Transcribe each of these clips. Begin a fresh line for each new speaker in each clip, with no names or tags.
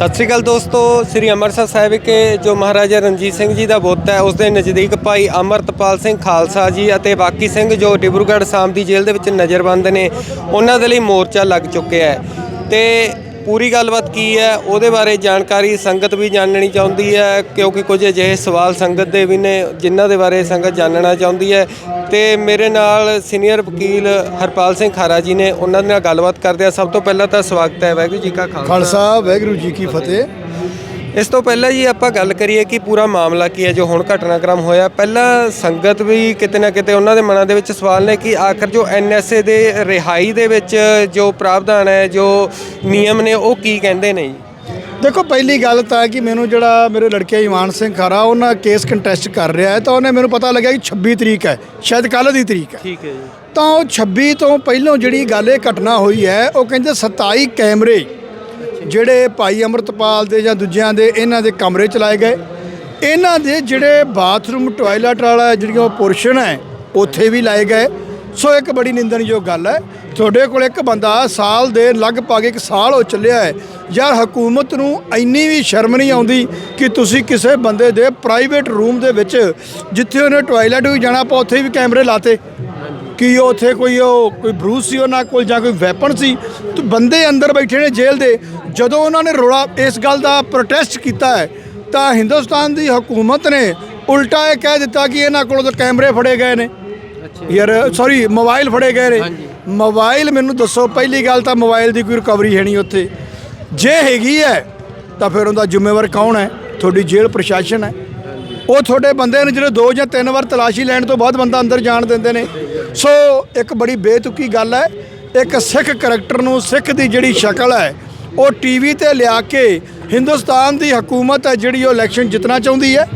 ਸਤਿ ਸ੍ਰੀ ਅਕਾਲ ਦੋਸਤੋ, ਸ੍ਰੀ ਅੰਮ੍ਰਿਤਸਰ ਸਾਹਿਬ ਵਿਖੇ ਜੋ ਮਹਾਰਾਜਾ ਰਣਜੀਤ ਸਿੰਘ ਜੀ ਦਾ ਬੁੱਤ ਹੈ, ਉਸ ਦੇ ਨਜ਼ਦੀਕ ਭਾਈ ਅਮਰਤਪਾਲ ਸਿੰਘ ਖਾਲਸਾ ਜੀ ਅਤੇ ਬਾਕੀ ਸਿੰਘ ਜੋ ਡਿਬਰੂਗੜ੍ਹ ਸਾਮ ਦੀ ਜੇਲ੍ਹ ਦੇ ਵਿੱਚ ਨਜ਼ਰਬੰਦ ਨੇ, ਉਹਨਾਂ ਦੇ ਲਈ ਮੋਰਚਾ ਲੱਗ ਚੁੱਕਿਆ ਹੈ। ਤੇ ਪੂਰੀ ਗੱਲਬਾਤ ਕੀ ਹੈ? ਉਹਦੇ ਬਾਰੇ ਜਾਣਕਾਰੀ ਸੰਗਤ ਵੀ ਜਾਣਨੀ ਚਾਹੁੰਦੀ ਹੈ, ਕਿਉਂਕਿ ਕੁਝ ਅਜਿਹੇ ਸਵਾਲ ਸੰਗਤ ਦੇ ਵੀ ਨੇ, ਜਿਨ੍ਹਾਂ ਦੇ ਬਾਰੇ ਸੰਗਤ ਜਾਣਨਾ ਚਾਹੁੰਦੀ ਹੈ। ਤੇ ਮੇਰੇ ਨਾਲ ਸੀਨੀਅਰ ਵਕੀਲ ਹਰਪਾਲ ਸਿੰਘ ਖਾਰਾ ਜੀ ਨੇ, ਉਹਨਾਂ ਦੇ ਨਾਲ ਗੱਲਬਾਤ ਕਰਦੇ ਆ ਸਭ ਤੋਂ ਪਹਿਲਾਂ ਤਾਂ ਸਵਾਗਤ ਹੈ, ਵਾਹਿਗੁਰੂ ਜੀ ਕਾ ਖਾਲਸਾ।
ਖਾਲਸਾ, ਵਾਹਿਗੁਰੂ ਜੀ ਕੀ ਫਤਿਹ।
ਇਸ ਤੋਂ ਪਹਿਲਾਂ ਜੀ ਆਪਾਂ ਗੱਲ ਕਰੀਏ ਕਿ ਪੂਰਾ ਮਾਮਲਾ ਕੀ ਹੈ ਜੋ ਹੁਣ ਘਟਨਾਕ੍ਰਮ ਹੋਇਆ। ਪਹਿਲਾਂ ਸੰਗਤ ਵੀ ਕਿਤੇ ਨਾ ਕਿਤੇ ਉਹਨਾਂ ਦੇ ਮਨਾਂ ਦੇ ਵਿੱਚ ਸਵਾਲ ਨੇ ਕਿ ਆਖਰ ਜੋ ਐਨਐਸਏ ਦੇ ਰਿਹਾਈ ਦੇ ਵਿੱਚ ਜੋ ਪ੍ਰਾਵਧਾਨ ਹੈ ਜੋ ਨਿਯਮ ਨੇ ਉਹ ਕੀ ਕਹਿੰਦੇ ਨੇ ਜੀ?
ਦੇਖੋ ਪਹਿਲੀ ਗੱਲ ਤਾਂ ਕਿ ਮੈਨੂੰ ਜਿਹੜਾ ਮੇਰੇ ਲੜਕੇ ਇਮਾਨ ਸਿੰਘ ਖਾਰਾ ਉਹਨਾਂ ਕੇਸ ਕੰਟੈਸਟ ਕਰ ਰਿਹਾ ਹੈ ਤਾਂ ਉਹਨੇ ਮੈਨੂੰ ਪਤਾ ਲੱਗਿਆ ਕਿ 26 ਤਰੀਕ ਹੈ ਸ਼ਾਇਦ ਕੱਲ੍ਹ ਦੀ ਤਰੀਕ ਹੈ।
ਠੀਕ ਹੈ ਜੀ।
ਤਾਂ ਉਹ 26 ਤੋਂ ਪਹਿਲਾਂ ਜਿਹੜੀ ਗੱਲ ਇਹ ਘਟਨਾ ਹੋਈ ਹੈ ਉਹ ਕਹਿੰਦੇ 27 ਕੈਮਰੇ ਜਿਹੜੇ ਭਾਈ ਅਮਰਤਪਾਲ ਦੇ ਜਾਂ ਦੂਜਿਆਂ ਦੇ ਇਹਨਾਂ ਦੇ ਕਮਰੇ ਚਲਾਏ ਗਏ। ਇਹਨਾਂ ਦੇ ਜਿਹੜੇ ਬਾਥਰੂਮ, ਟਾਇਲਟ ਵਾਲਾ ਜਿਹੜੀਆਂ ਉਹ ਪੋਰਸ਼ਨ ਹੈ, ਉੱਥੇ ਵੀ ਲਾਏ ਗਏ। ਸੋ ਇੱਕ ਬੜੀ ਨਿੰਦਣਯੋਗ ਗੱਲ ਹੈ। ਤੁਹਾਡੇ ਕੋਲ ਇੱਕ ਬੰਦਾ ਸਾਲ ਦੇ ਲਗਭਗ ਇੱਕ ਸਾਲ ਹੋ ਚੱਲਿਆ ਹੈ। ਯਾਰ ਹਕੂਮਤ ਨੂੰ ਇੰਨੀ ਵੀ ਸ਼ਰਮ ਨਹੀਂ ਆਉਂਦੀ ਕਿ ਤੁਸੀਂ ਕਿਸੇ ਬੰਦੇ ਦੇ ਪ੍ਰਾਈਵੇਟ ਰੂਮ ਦੇ ਵਿੱਚ ਜਿੱਥੇ ਉਹਨੇ ਟਾਇਲਟ ਵੀ ਜਾਣਾ, ਆਪਾਂ ਉੱਥੇ ਵੀ ਕੈਮਰੇ ਲਾਤੇ। ਕਿ ਉਹ ਉੱਥੇ ਕੋਈ ਉਹ, ਕੋਈ ਬਰੂਸ ਸੀ ਉਹਨਾਂ ਕੋਲ ਜਾਂ ਕੋਈ ਵੈਪਨ ਸੀ? ਤੇ ਬੰਦੇ ਅੰਦਰ ਬੈਠੇ ਨੇ ਜੇਲ੍ਹ ਦੇ। ਜਦੋਂ ਉਹਨਾਂ ਨੇ ਰੋਲਾ ਇਸ ਗੱਲ ਦਾ ਪ੍ਰੋਟੈਸਟ ਕੀਤਾ ਹੈ ਤਾਂ ਹਿੰਦੁਸਤਾਨ ਦੀ ਹਕੂਮਤ ਨੇ ਉਲਟਾ ਇਹ ਕਹਿ ਦਿੱਤਾ ਕਿ ਇਹਨਾਂ ਕੋਲੋਂ ਤਾਂ ਕੈਮਰੇ ਫੜੇ ਗਏ ਨੇ। ਯਾਰ ਸੌਰੀ ਮੋਬਾਈਲ ਫੜੇ ਗਏ ਨੇ। ਮੋਬਾਈਲ ਮੈਨੂੰ ਦੱਸੋ ਪਹਿਲੀ ਗੱਲ ਤਾਂ ਮੋਬਾਈਲ ਦੀ ਕੋਈ ਰਿਕਵਰੀ ਹੈ ਨਹੀਂ ਉੱਥੇ। ਜੇ ਹੈਗੀ ਹੈ ਤਾਂ ਫਿਰ ਉਹਦਾ ਜ਼ਿੰਮੇਵਾਰ ਕੌਣ ਹੈ? ਤੁਹਾਡੀ ਜੇਲ੍ਹ ਪ੍ਰਸ਼ਾਸਨ ਹੈ। ਉਹ ਤੁਹਾਡੇ ਬੰਦੇ ਨੇ ਜਿਹੜੇ ਦੋ ਜਾਂ ਤਿੰਨ ਵਾਰ ਤਲਾਸ਼ੀ ਲੈਣ ਤੋਂ ਬਾਅਦ ਬੰਦਾ ਅੰਦਰ ਜਾਣ ਦਿੰਦੇ ਨੇ। ਸੋ ਇੱਕ ਬੜੀ ਬੇਤੁਕੀ ਗੱਲ ਹੈ। ਇੱਕ ਸਿੱਖ ਕਰੈਕਟਰ ਨੂੰ ਸਿੱਖ ਦੀ ਜਿਹੜੀ ਸ਼ਕਲ ਹੈ ਉਹ ਟੀਵੀ ਤੇ ਲਿਆ ਕੇ ਹਿੰਦੁਸਤਾਨ ਦੀ ਹਕੂਮਤ ਹੈ ਜਿਹੜੀ ਉਹ ਇਲੈਕਸ਼ਨ ਜਿੱਤਣਾ ਚਾਹੁੰਦੀ ਹੈ।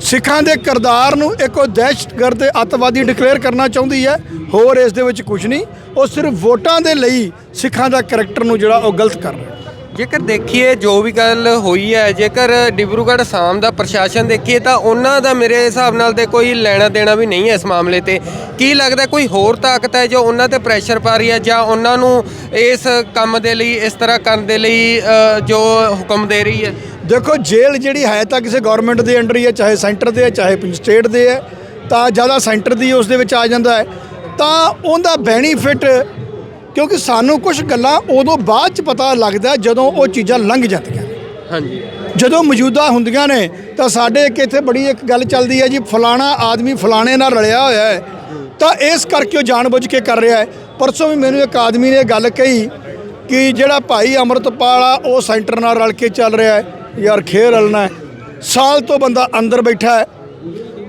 ਸਿੱਖਾਂ ਦੇ ਕਿਰਦਾਰ ਨੂੰ ਇੱਕ ਉਹ ਦਹਿਸ਼ਤਗਰਦ ਤੇ ਅੱਤਵਾਦੀ ਡਿਕਲੇਅਰ ਕਰਨਾ ਚਾਹੁੰਦੀ ਹੈ। ਹੋਰ ਇਸ ਦੇ ਵਿੱਚ ਕੁਝ ਨਹੀਂ। ਉਹ ਸਿਰਫ ਵੋਟਾਂ ਦੇ ਲਈ ਸਿੱਖਾਂ ਦਾ ਕਰੈਕਟਰ ਨੂੰ ਜਿਹੜਾ ਉਹ ਗਲਤ ਕਰ ਰਿਹਾ।
ਜੇਕਰ ਦੇਖੀਏ, ਜੋ ਵੀ ਗੱਲ ਹੋਈ ਹੈ, ਜੇਕਰ ਡਿਬਰੂਗੜ੍ਹ ਸਾਮ ਦਾ ਪ੍ਰਸ਼ਾਸਨ ਦੇਖੀਏ, ਤਾਂ ਉਹਨਾਂ ਦਾ ਮੇਰੇ ਹਿਸਾਬ ਨਾਲ ਤੇ ਕੋਈ ਲੈਣਾ ਦੇਣਾ ਵੀ ਨਹੀਂ ਹੈ ਇਸ ਮਾਮਲੇ ਤੇ। ਕੀ ਲੱਗਦਾ ਕੋਈ ਹੋਰ ਤਾਕਤ ਹੈ ਜੋ ਉਹਨਾਂ ਤੇ ਪ੍ਰੈਸ਼ਰ ਪਾ ਰਹੀ ਹੈ, ਜਾਂ ਉਹਨਾਂ ਨੂੰ ਇਸ ਕੰਮ ਦੇ ਲਈ, ਇਸ ਤਰ੍ਹਾਂ ਕਰਨ ਦੇ ਲਈ ਜੋ ਹੁਕਮ ਦੇ ਰਹੀ ਹੈ?
ਦੇਖੋ, ਜੇਲ੍ਹ ਜਿਹੜੀ ਹੈ ਤਾਂ ਕਿਸੇ ਗਵਰਨਮੈਂਟ ਦੇ ਅੰਡਰ ਹੀ ਹੈ, ਚਾਹੇ ਸੈਂਟਰ ਦੇ ਹੈ, ਚਾਹੇ ਸਟੇਟ ਦੇ ਹੈ, ਤਾਂ ਜ਼ਿਆਦਾ ਸੈਂਟਰ ਦੀ ਉਸ ਦੇ ਵਿੱਚ ਆ ਜਾਂਦਾ ਹੈ। ਤਾਂ ਉਹਦਾ ਬੈਨੀਫਿਟ ਕਿਉਂਕਿ ਸਾਨੂੰ ਕੁਝ ਗੱਲਾਂ ਉਦੋਂ ਬਾਅਦ ਚ ਪਤਾ ਲੱਗਦਾ ਜਦੋਂ ਉਹ ਚੀਜ਼ਾਂ ਲੰਘ ਜਾਂਦੀਆਂ
ਹਾਂਜੀ।
ਜਦੋਂ ਮੌਜੂਦਾ ਹੁੰਦੀਆਂ ਨੇ ਤਾਂ ਸਾਡੇ ਇੱਕ ਇੱਥੇ ਬੜੀ ਇੱਕ ਗੱਲ ਚੱਲਦੀ ਹੈ ਜੀ ਫਲਾਣਾ ਆਦਮੀ ਫਲਾਣੇ ਨਾਲ ਰਲਿਆ ਹੋਇਆ ਹੈ ਤਾਂ ਇਸ ਕਰਕੇ ਉਹ ਜਾਣਬੁੱਝ ਕੇ ਕਰ ਰਿਹਾ ਹੈ। ਪਰਸੋਂ ਵੀ ਮੈਨੂੰ ਇੱਕ ਆਦਮੀ ਨੇ ਗੱਲ ਕਹੀ ਕਿ ਜਿਹੜਾ ਭਾਈ ਅਮਰਤਪਾਲ ਆ ਉਹ ਸੈਂਟਰ ਨਾਲ ਰਲ ਕੇ ਚੱਲ ਰਿਹਾ ਹੈ। ਯਾਰ ਖੇਰ ਰਲਣਾ ਹੈ। ਸਾਲ ਤੋਂ ਬੰਦਾ ਅੰਦਰ ਬੈਠਾ ਹੈ।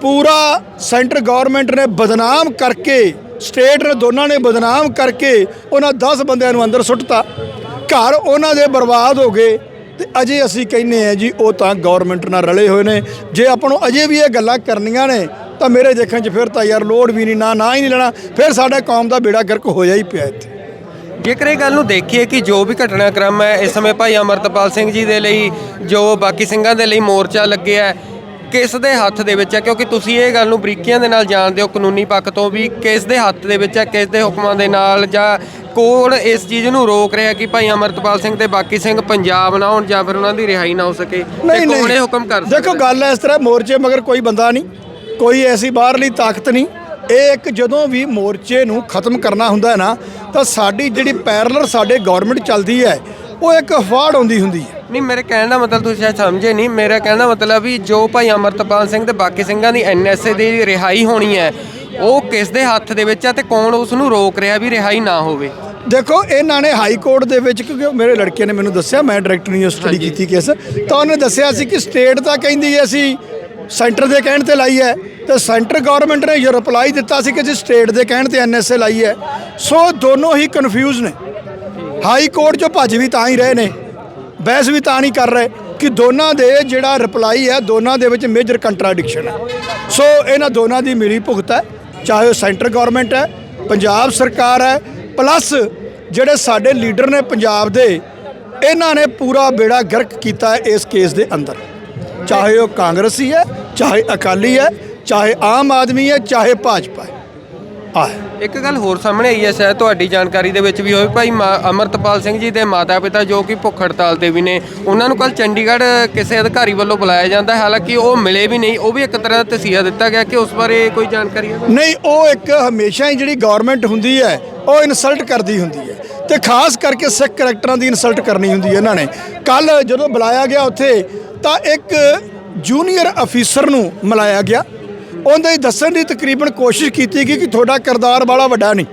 ਪੂਰਾ ਸੈਂਟਰ ਗਵਰਨਮੈਂਟ ਨੇ ਬਦਨਾਮ ਕਰਕੇ ਸਟੇਟ ਨੇ ਦੋਨਾਂ ਨੇ ਬਦਨਾਮ ਕਰਕੇ ਉਹਨਾਂ 10 ਬੰਦਿਆਂ ਨੂੰ ਅੰਦਰ ਸੁੱਟਤਾ। ਘਰ ਉਹਨਾਂ ਦੇ ਬਰਬਾਦ ਹੋ ਗਏ ਤੇ ਅਜੇ ਅਸੀਂ ਕਹਿੰਨੇ ਆ ਜੀ, ਉਹ ਤਾਂ ਗਵਰਨਮੈਂਟ ਨਾਲ ਰਲੇ ਹੋਏ ਨੇ। ਜੇ ਆਪਾਂ ਨੂੰ ਅਜੇ ਵੀ ਇਹ ਗੱਲਾਂ ਕਰਨੀਆਂ ਨੇ, ਤਾਂ ਮੇਰੇ ਦੇਖਣ 'ਚ ਫਿਰ ਤਾਂ ਯਾਰ ਲੋੜ ਵੀ ਨਹੀਂ, ਨਾ ਨਾ ਹੀ ਨਹੀਂ ਲੈਣਾ। ਫਿਰ ਸਾਡਾ ਕੌਮ ਦਾ ਬੇੜਾ ਗਰਕ ਹੋਇਆ ਹੀ ਪਿਆ ਇੱਥੇ।
ਜੇਕਰ ਇਹ ਗੱਲ ਨੂੰ ਦੇਖੀਏ ਕਿ ਜੋ ਵੀ ਘਟਨਾਕ੍ਰਮ ਹੈ, ਇਸ ਸਮੇਂ ਭਾਈ ਅਮਰਤਪਾਲ ਸਿੰਘ ਜੀ ਦੇ ਲਈ, ਜੋ ਬਾਕੀ ਸਿੰਘਾਂ ਦੇ ਲਈ ਮੋਰਚਾ ਲੱਗਿਆ ਹੈ ਕਿਸ ਦੇ ਹੱਥ ਦੇ ਵਿੱਚ ਹੈ? ਕਿਉਂਕਿ ਤੁਸੀਂ ਇਹ ਗੱਲ ਨੂੰ ਬਰੀਕੀਆਂ ਦੇ ਨਾਲ ਜਾਣਦੇ ਹੋ ਕਾਨੂੰਨੀ ਪੱਖ ਤੋਂ ਵੀ ਕਿਸ ਦੇ ਹੱਥ ਦੇ ਵਿੱਚ ਹੈ ਕਿਸ ਦੇ ਹੁਕਮਾਂ ਦੇ ਨਾਲ ਜਾਂ ਕੋਣ ਇਸ ਚੀਜ਼ ਨੂੰ ਰੋਕ ਰਿਹਾ ਕਿ ਭਾਈ ਅਮਰਤਪਾਲ ਸਿੰਘ ਤੇ ਬਾਕੀ ਸਿੰਘ ਪੰਜਾਬ ਨਾ ਹੋਣ ਜਾਂ ਫਿਰ ਉਹਨਾਂ ਦੀ ਰਿਹਾਈ ਨਾ ਹੋ ਸਕੇ ਤੇ ਕੌਣ ਹੁਕਮ ਕਰ
ਦੇਖੋ ਗੱਲ ਇਸ ਤਰ੍ਹਾਂ ਮੋਰਚੇ ਮਗਰ ਕੋਈ ਬੰਦਾ ਨਹੀਂ ਕੋਈ ਐਸੀ ਬਾਹਰਲੀ ਤਾਕਤ ਨਹੀਂ। ਇਹ ਇੱਕ ਜਦੋਂ ਵੀ ਮੋਰਚੇ ਨੂੰ ਖਤਮ ਕਰਨਾ ਹੁੰਦਾ ਹੈ ਨਾ ਤਾਂ ਸਾਡੀ ਜਿਹੜੀ ਪੈਰਲਰ ਸਾਡੇ ਗਵਰਨਮੈਂਟ ਚੱਲਦੀ ਹੈ ਉਹ ਇੱਕ ਅਫਵਾਰਡ ਆਉਂਦੀ ਹੁੰਦੀ ਹੈ।
ਨਹੀਂ ਮੇਰੇ ਕਹਿਣ ਦਾ ਮਤਲਬ ਤੁਸੀਂ ਸ਼ਾਇਦ ਸਮਝੇ ਨਹੀਂ। ਮੇਰਾ ਕਹਿਣ ਦਾ ਮਤਲਬ ਵੀ ਜੋ ਭਾਈ ਅਮਰਤਪਾਲ ਸਿੰਘ ਤੇ ਬਾਕੀ ਸਿੰਘਾਂ ਦੀ ਐਨਐਸਏ ਦੀ ਰਿਹਾਈ ਹੋਣੀ ਹੈ ਉਹ ਕਿਸ ਦੇ ਹੱਥ ਦੇ ਵਿੱਚ ਹੈ ਤੇ ਕੌਣ ਉਸ ਨੂੰ ਰੋਕ ਰਿਹਾ ਵੀ ਰਿਹਾਈ ਨਾ ਹੋਵੇ?
ਦੇਖੋ ਇਹਨਾਂ ਨੇ ਹਾਈ ਕੋਰਟ ਦੇ ਵਿੱਚ ਕਿਉਂਕਿ ਮੇਰੇ ਲੜਕੇ ਨੇ ਮੈਨੂੰ ਦੱਸਿਆ ਮੈਂ ਡਾਇਰੈਕਟਰ ਨੇ ਸਟੱਡੀ ਕੀਤੀ ਕੇਸ। ਤਾਂ ਉਹਨੇ ਦੱਸਿਆ ਸੀ ਕਿ ਸਟੇਟ ਤਾਂ ਕਹਿੰਦੀ ਹੈ ਅਸੀਂ ਸੈਂਟਰ ਦੇ ਕਹਿਣ ਤੇ ਲਾਈ ਹੈ ਤੇ ਸੈਂਟਰ ਗਵਰਨਮੈਂਟ ਨੇ ਇਹ ਰਿਪਲਾਈ ਦਿੱਤਾ ਸੀ ਕਿ ਅਸੀਂ ਸਟੇਟ ਦੇ ਕਹਿਣ ਤੇ ਐਨਐਸਏ ਲਾਈ ਹੈ। ਸੋ ਦੋਨੋਂ ਹੀ ਕਨਫਿਊਜ਼ ਨੇ। ਹਾਈ ਕੋਰਟ 'ਚੋਂ ਭੱਜ ਵੀ ਤਾਂ ਹੀ ਰਹੇ ਨੇ। ਬਹਿਸ ਵੀ ਤਾਂ ਨਹੀਂ ਕਰ ਰਹੇ ਕਿ ਦੋਨਾਂ ਦੇ ਜਿਹੜਾ ਰਿਪਲਾਈ ਹੈ, ਦੋਨਾਂ ਦੇ ਵਿੱਚ ਮੇਜਰ ਕੰਟਰਾਡਿਕਸ਼ਨ ਹੈ। ਸੋ ਇਹਨਾਂ ਦੋਨਾਂ ਦੀ ਮਿਲੀ ਭੁਗਤ ਹੈ, ਚਾਹੇ ਉਹ ਸੈਂਟਰ ਗਵਰਨਮੈਂਟ ਹੈ, ਪੰਜਾਬ ਸਰਕਾਰ ਹੈ ਪਲੱਸ ਜਿਹੜੇ ਸਾਡੇ ਲੀਡਰ ਨੇ ਪੰਜਾਬ ਦੇ, ਇਹਨਾਂ ਨੇ ਪੂਰਾ ਬੇੜਾ ਗਰਕ ਕੀਤਾ ਇਸ ਕੇਸ ਦੇ ਅੰਦਰ। ਚਾਹੇ ਉਹ ਕਾਂਗਰਸੀ ਹੈ, ਚਾਹੇ ਅਕਾਲੀ ਹੈ, ਚਾਹੇ ਆਮ ਆਦਮੀ ਹੈ, ਚਾਹੇ ਭਾਜਪਾ ਹੈ। ਆ ਹੈ
ਇੱਕ ਗੱਲ ਹੋਰ ਸਾਹਮਣੇ ਆਈ ਹੈ ਸ਼ਾਇਦ ਤੁਹਾਡੀ ਜਾਣਕਾਰੀ ਦੇ ਵਿੱਚ ਵੀ ਹੋਵੇ। ਭਾਈ ਮਾ- ਅਮਰਤਪਾਲ ਸਿੰਘ ਜੀ ਦੇ ਮਾਤਾ-ਪਿਤਾ ਜੋ ਕਿ ਭੁੱਖ ਹੜਤਾਲ ਤੇ ਵੀ ਨੇ ਉਹਨਾਂ ਨੂੰ ਕੱਲ ਚੰਡੀਗੜ੍ਹ ਕਿਸੇ ਅਧਿਕਾਰੀ ਵੱਲੋਂ ਬੁਲਾਇਆ ਜਾਂਦਾ ਹੈ। ਹਾਲਾਂਕਿ ਉਹ ਮਿਲੇ ਵੀ ਨਹੀਂ ਉਹ ਵੀ ਇੱਕ ਤਰ੍ਹਾਂ ਦਾ ਤਸੀਹਾ ਦਿੱਤਾ ਗਿਆ ਕਿ ਉਸ ਬਾਰੇ ਕੋਈ ਜਾਣਕਾਰੀ ਹੈ?
ਨਹੀਂ ਉਹ ਇੱਕ ਹਮੇਸ਼ਾ ਹੀ ਜਿਹੜੀ ਗਵਰਨਮੈਂਟ ਹੁੰਦੀ ਹੈ ਉਹ ਇਨਸਲਟ ਕਰਦੀ ਹੁੰਦੀ ਹੈ। ਤੇ ਖਾਸ ਕਰਕੇ ਸਿੱਖ ਕਰੈਕਟਰਾਂ ਦੀ ਇਨਸਲਟ ਕਰਨੀ ਹੁੰਦੀ ਹੈ ਇਹਨਾਂ ਨੇ। ਕੱਲ ਜਦੋਂ ਬੁਲਾਇਆ ਗਿਆ ਉੱਥੇ ਤਾਂ ਇੱਕ ਜੂਨੀਅਰ ਅਫੀਸਰ ਨੂੰ ਮਿਲਾਇਆ ਗਿਆ। ਉਹਦੇ ਦੱਸਣ ਦੀ ਤਕਰੀਬਨ ਕੋਸ਼ਿਸ਼ ਕੀਤੀ ਗਈ ਕਿ ਤੁਹਾਡਾ ਕਿਰਦਾਰ ਬੜਾ ਵੱਡਾ ਨਹੀਂ।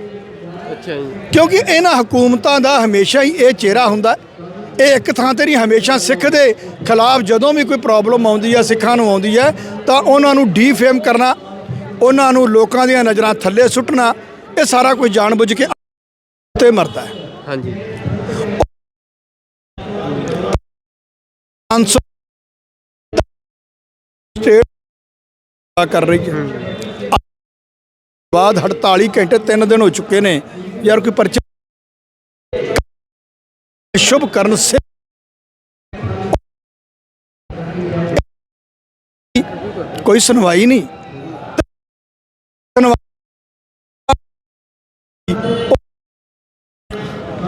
ਅੱਛਾ ਜੀ।
ਕਿਉਂਕਿ ਇਹਨਾਂ ਹਕੂਮਤਾਂ ਦਾ ਹਮੇਸ਼ਾ ਹੀ ਇਹ ਚਿਹਰਾ ਹੁੰਦਾ। ਇਹ ਇੱਕ ਥਾਂ ਤੇ ਨਹੀਂ ਹਮੇਸ਼ਾ ਸਿੱਖ ਦੇ ਖਿਲਾਫ ਜਦੋਂ ਵੀ ਕੋਈ ਪ੍ਰੋਬਲਮ ਆਉਂਦੀ ਹੈ ਸਿੱਖਾਂ ਨੂੰ ਆਉਂਦੀ ਹੈ ਤਾਂ ਉਹਨਾਂ ਨੂੰ ਡੀਫੇਮ ਕਰਨਾ ਉਹਨਾਂ ਨੂੰ ਲੋਕਾਂ ਦੀਆਂ ਨਜ਼ਰਾਂ ਥੱਲੇ ਸੁੱਟਣਾ ਇਹ ਸਾਰਾ ਕੁਝ ਜਾਣਬੁੱਝ ਕੇ ਤੇ ਮਰਦਾ ਹੈ।
ਹਾਂਜੀ।
500 ਕਰ ਰਹੀ ਹੈ। ਬਾਅਦ 48 ਘੰਟੇ 3 ਦਿਨ ਹੋ ਚੁੱਕੇ ਨੇ। ਯਾਰ ਕੋਈ ਪਰਚਾ ਸ਼ੁਭ ਕਰਨ ਸੇ ਕੋਈ ਸੁਣਵਾਈ ਨਹੀਂ।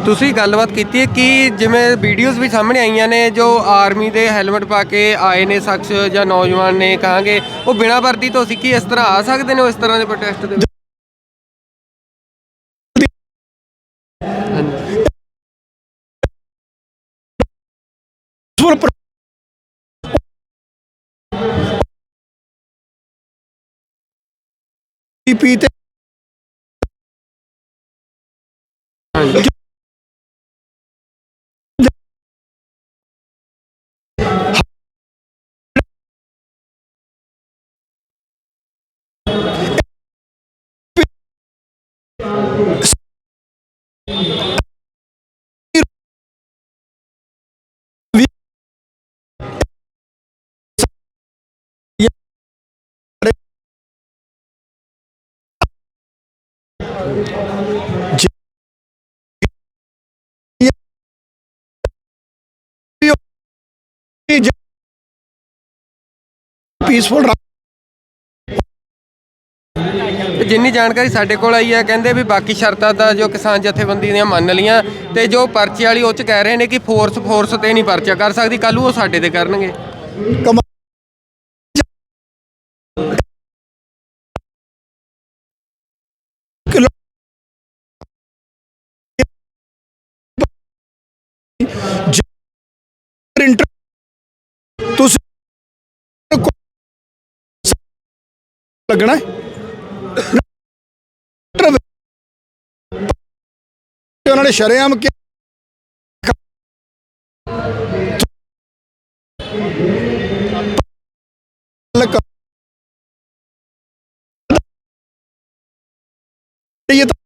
ਤੁਸੀਂ ਗੱਲਬਾਤ ਕੀਤੀ ਹੈ ਕਿ ਜਿਵੇਂ ਵੀਡੀਓਜ਼ ਵੀ ਸਾਹਮਣੇ ਆਈਆਂ ਨੇ, ਜੋ ਆਰਮੀ ਦੇ ਹੈਲਮਟ ਪਾ ਕੇ ਆਏ ਨੇ ਸ਼ਖਸ ਜਾਂ ਨੌਜਵਾਨ ਨੇ ਕਹਾਂਗੇ, ਉਹ ਬਿਨਾਂ ਵਰਦੀ ਤੋਂ ਅਸੀਂ ਕੀ ਇਸ ਤਰ੍ਹਾਂ ਆ ਸਕਦੇ ਨੇ ਉਹ ਇਸ ਤਰ੍ਹਾਂ ਦੇ ਪ੍ਰੋਟੈਸਟ ਦੇ ਵਿੱਚ? ਹਾਂਜੀ
ਸੁਰ ਪਰ- ਪੀ ਤੇ peaceful
ਤੇ ਜਿੰਨੀ ਜਾਣਕਾਰੀ ਸਾਡੇ ਕੋਲ ਆਈ ਹੈ, ਕਹਿੰਦੇ ਵੀ ਬਾਕੀ ਸ਼ਰਤਾਂ ਤਾਂ ਜੋ ਕਿਸਾਨ ਜਥੇਬੰਦੀ ਦੀਆਂ ਮੰਨ ਲੀਆਂ ਤੇ ਜੋ ਪਰਚੇ ਵਾਲੀ ਉਹ ਚ ਕਹਿ ਰਹੇ ਨੇ ਕਿ ਫੋਰਸ ਫੋਰਸ ਤੇ ਨਹੀਂ ਪਰਚਾ ਕਰ ਸਕਦੀ ਕੱਲ ਉਹ ਸਾਡੇ ਤੇ ਕਰਨਗੇ।
ਕਮਾ ਤੁਸੀਂ ਲੱਗਣਾ ਉਹਨਾਂ ਨੇ ਸ਼ਰੇਆਮ ਕਿ ਇਹ ਤਾਂ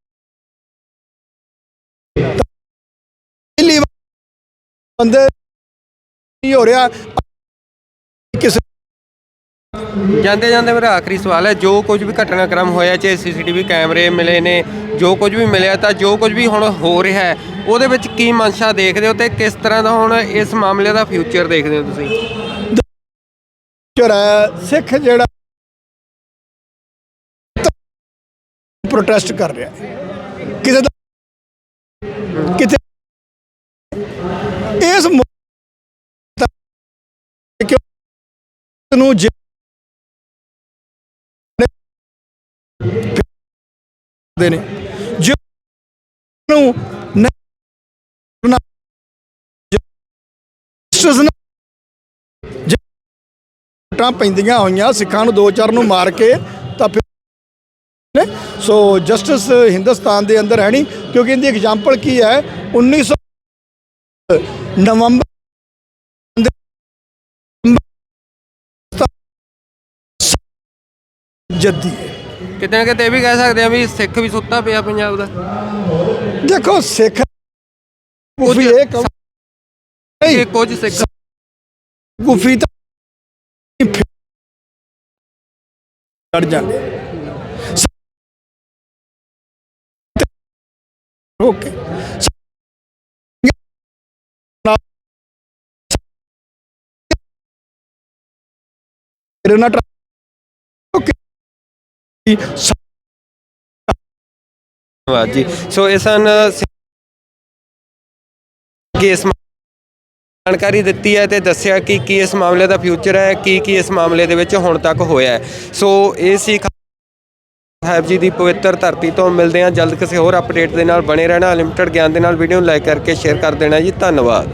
ਬੰਦੇ ਨਹੀਂ ਹੋ ਰਿਹਾ?
ਜਾਂਦੇ ਜਾਂਦੇ ਮੇਰਾ ਆਖਰੀ ਸਵਾਲ ਹੈ ਜੋ ਕੁਝ ਵੀ ਘਟਨਾਕ੍ਰਮ ਹੋਇਆ ਚਾਹੇ ਸੀਸੀਟੀਵੀ ਕੈਮਰੇ ਮਿਲੇ ਨੇ ਜੋ ਕੁਝ ਵੀ ਮਿਲਿਆ ਤਾਂ ਜੋ ਕੁਝ ਵੀ ਹੁਣ ਹੋ ਰਿਹਾ ਹੈ ਉਹਦੇ ਵਿੱਚ ਕੀ ਮਨਸ਼ਾ ਦੇਖਦੇ ਹੋ ਤੇ ਕਿਸ ਤਰ੍ਹਾਂ ਦਾ ਹੁਣ ਇਸ ਮਾਮਲੇ ਦਾ ਫਿਊਚਰ ਦੇਖਦੇ ਹੋ ਤੁਸੀਂ
ਜਿਹੜਾ ਹੈ, ਸਿੱਖ ਜਿਹੜਾ ਪ੍ਰੋਟੈਸਟ ਕਰ ਰਿਹਾ ਹੈ। ਕਿਸੇ ਦਾ ਕਿਤੇ ਇਸ ਨੂੰ ਜੇ ਦੇ ਨੇ। ਜੋ ਨੂੰ ਨਹੀਂ ਪੈਂਦੀਆਂ ਹੋਈਆਂ, ਸਿੱਖਾਂ ਨੂੰ ਦੋ ਚਾਰ ਨੂੰ ਮਾਰ ਕੇ, ਤਾਂ ਫਿਰ ਸੋ ਜਸਟਿਸ ਹਿੰਦੁਸਤਾਨ ਦੇ ਅੰਦਰ ਹੈ ਨਹੀਂ ਕਿਉਂਕਿ ਇਹਦੀ ਐਗਜ਼ਾਮਪਲ ਕੀ ਹੈ? 1900 ਨਵੰਬਰ ਜੱਦੀ
ਕਿਤੇ ਨਾ ਕਿਤੇ ਇਹ ਵੀ ਕਹਿ ਸਕਦੇ ਆ ਵੀ ਸਿੱਖ ਵੀ ਸੁੱਤਾ ਪਿਆ ਪੰਜਾਬ ਦਾ।
ਦੇਖੋ ਸਿੱਖ ਗੁਫੀ ਇਹ ਕਹੋ ਨਹੀਂ
ਕੁਝ ਸਿੱਖ
ਗੁਫੀ ਤਾਂ ਚੜ ਜਾਂਦੇ ਓਕੇ। ਓਕੇ
ਧੰਨਵਾਦ ਜੀ। ਸੋ ਇਹ ਸਨ, ਕਿ ਜਾਣਕਾਰੀ ਦਿੱਤੀ ਹੈ ਤੇ ਦੱਸਿਆ ਕਿ ਕੀ ਇਸ ਮਾਮਲੇ ਦਾ ਫਿਊਚਰ ਹੈ, ਕੀ ਕੀ ਇਸ ਮਾਮਲੇ ਦੇ ਵਿੱਚ ਹੁਣ ਤੱਕ ਹੋਇਆ ਹੈ। ਸੋ ਇਹ ਸੀ ਸਾਹਿਬ ਜੀ ਦੀ ਪਵਿੱਤਰ ਧਰਤੀ ਤੋਂ। ਮਿਲਦੇ ਹਾਂ ਜਲਦ ਕਿਸੇ ਹੋਰ ਅਪਡੇਟ ਦੇ ਨਾਲ। ਬਣੇ ਰਹਿਣਾ ਲਿਮਟਿਡ ਗਿਆਨ ਦੇ ਨਾਲ। ਵੀਡੀਓ ਨੂੰ ਲਾਈਕ ਕਰਕੇ ਸ਼ੇਅਰ ਕਰ ਦੇਣਾ ਜੀ। ਧੰਨਵਾਦ।